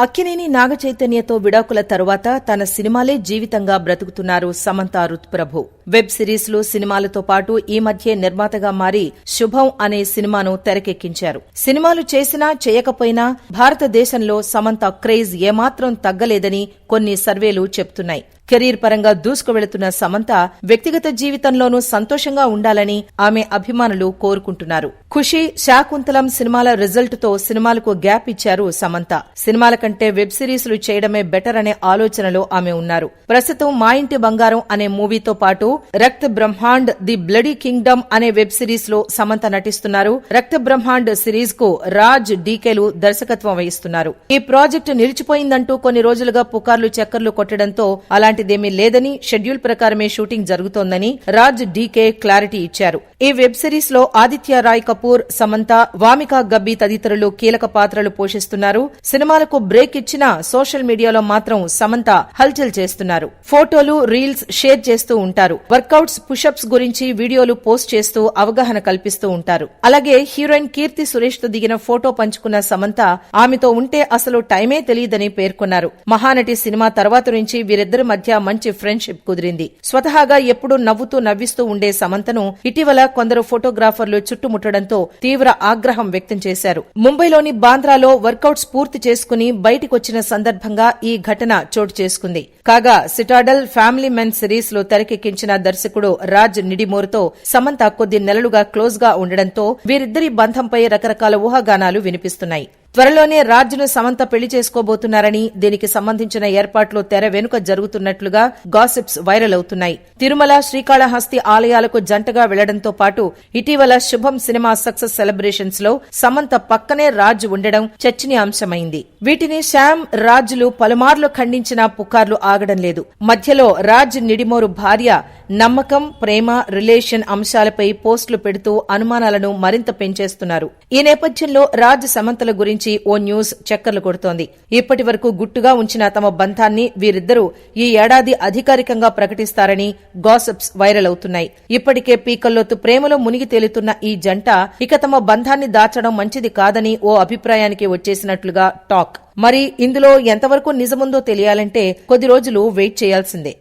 అక్కినేని నాగచైతన్యతో విడాకుల తరువాత తన సినిమాలే జీవితంగా బ్రతుకుతున్నారు సమంత రుత్ప్రభు. వెబ్ సిరీస్లు సినిమాలతో పాటు ఈ మధ్య నిర్మాతగా మారి శుభం అనే సినిమాను తెరకెక్కించారు. సినిమాలు చేసినా చేయకపోయినా భారతదేశంలో సమంత క్రేజ్ ఏమాత్రం తగ్గలేదని కొన్ని సర్వేలు చెప్తున్నాయి. కెరీర్ పరంగా దూసుకు వెళుతున్న సమంత వ్యక్తిగత జీవితంలోనూ సంతోషంగా ఉండాలని ఆమె అభిమానులు కోరుకుంటున్నారు. ఖుషి శాకుంతలం సినిమాల రిజల్ట్తో సినిమాలకు గ్యాప్ ఇచ్చారు సమంత. సినిమాల కంటే వెబ్ సిరీస్లు చేయడమే బెటర్ అనే ఆలోచనలో ఆమె ఉన్నారు. ప్రస్తుతం మా ఇంటి బంగారం అనే మూవీతో పాటు Rakt Brahmand the bloody kingdom అనే వెబ్ సిరీస్లో సమంత నటిస్తున్నారు. రక్త బ్రహ్మాండ్ సిరీస్కు రాజ్ డీకేలు దర్శకత్వం వహిస్తున్నారు. ఈ ప్రాజెక్టు నిలిచిపోయిందంటూ కొన్ని రోజులుగా పుకార్లు చక్కర్లు కొట్టడంతో అలాంటిదేమీ లేదని షెడ్యూల్ ప్రకారమే షూటింగ్ జరుగుతోందని రాజ్ డీకే క్లారిటీ ఇచ్చారు. ఈ వెబ్ సిరీస్లో ఆదిత్య రాయ్ కపూర్ సమంత వామికా గబ్బి తదితరులు కీలక పాత్రలు పోషిస్తున్నారు. సినిమాలకు బ్రేక్ ఇచ్చినా సోషల్ మీడియాలో మాత్రం సమంత హల్చల్ చేస్తున్నారు. ఫోటోలు రీల్స్ షేర్ చేస్తూ ఉంటారు. వర్కౌట్స్ పుషప్స్ గురించి వీడియోలు పోస్ట్ చేస్తూ అవగాహన కల్పిస్తూ ఉంటారు. అలాగే హీరోయిన్ కీర్తి సురేష్తో దిగిన ఫోటో పంచుకున్న సమంత ఆమెతో ఉంటే అసలు టైమే తెలియదని పేర్కొన్నారు. మహానటి సినిమా తర్వాత నుంచి వీరిద్దరి మధ్య మంచి ఫ్రెండ్షిప్ కుదిరింది. స్వతహాగా ఎప్పుడూ నవ్వుతూ నవ్విస్తూ ఉండే సమంతను ఇటీవల కొందరు ఫోటోగ్రాఫర్లు చుట్టుముట్టడంతో తీవ్ర ఆగ్రహం వ్యక్తం చేశారు. ముంబైలోని బాంద్రాలో వర్కౌట్స్ పూర్తి చేసుకుని బయటికొచ్చిన సందర్భంగా ఈ ఘటన చోటు చేసుకుంది. కాగా సిటాడల్ ఫ్యామిలీ మెన్ సిరీస్లో తెరకెక్కించిన దర్శకుడు రాజ్ నిడిమోరుతో సమంత కొద్ది నెలలుగా క్లోజ్గా ఉండడంతో వీరిద్దరి బంధంపై రకరకాల ఊహాగానాలు వినిపిస్తున్నాయి. త్వరలోనే రాజ్ను సమంత పెళ్ళి చేసుకోబోతున్నారని దీనికి సంబంధించిన ఏర్పాట్లు తెర వెనుక జరుగుతున్నట్లుగా గాసిప్స్ వైరల్ అవుతున్నాయి. తిరుమల శ్రీకాళహస్తి ఆలయాలకు జంటగా వెళ్ళడంతో పాటు ఇటీవల శుభం సినిమా సక్సెస్ సెలబ్రేషన్స్లో సమంత పక్కనే రాజ్ ఉండడం చర్చనీయాంశమైంది. వీటిని శ్యామ్ రాజులు పలుమార్లు ఖండించిన పుకార్లు ఆగడం లేదు. మధ్యలో రాజ్ నిడిమోరు భార్య నమ్మకం ప్రేమ రిలేషన్ అంశాలపై పోస్టులు పెడుతూ అనుమానాలను మరింత పెంచేస్తున్నారు. ఈ నేపథ్యంలో రాజ్ సమంతల గురించి గురించి ఓ న్యూస్ చక్కర్లు కొడుతోంది. ఇప్పటి వరకు గుట్టుగా ఉంచిన తమ బంధాన్ని వీరిద్దరూ ఈ ఏడాది అధికారికంగా ప్రకటిస్తారని గాసిప్స్ వైరల్ అవుతున్నాయి. ఇప్పటికే పీకల్లోతు ప్రేమలో మునిగి తేలుతున్న ఈ జంట ఇక తమ బంధాన్ని దాచడం మంచిది కాదని ఓ అభిప్రాయానికి వచ్చేసినట్లుగా టాక్. మరి ఇందులో ఎంతవరకు నిజముందో తెలియాలంటే కొద్ది రోజులు వెయిట్ చేయాల్సిందే.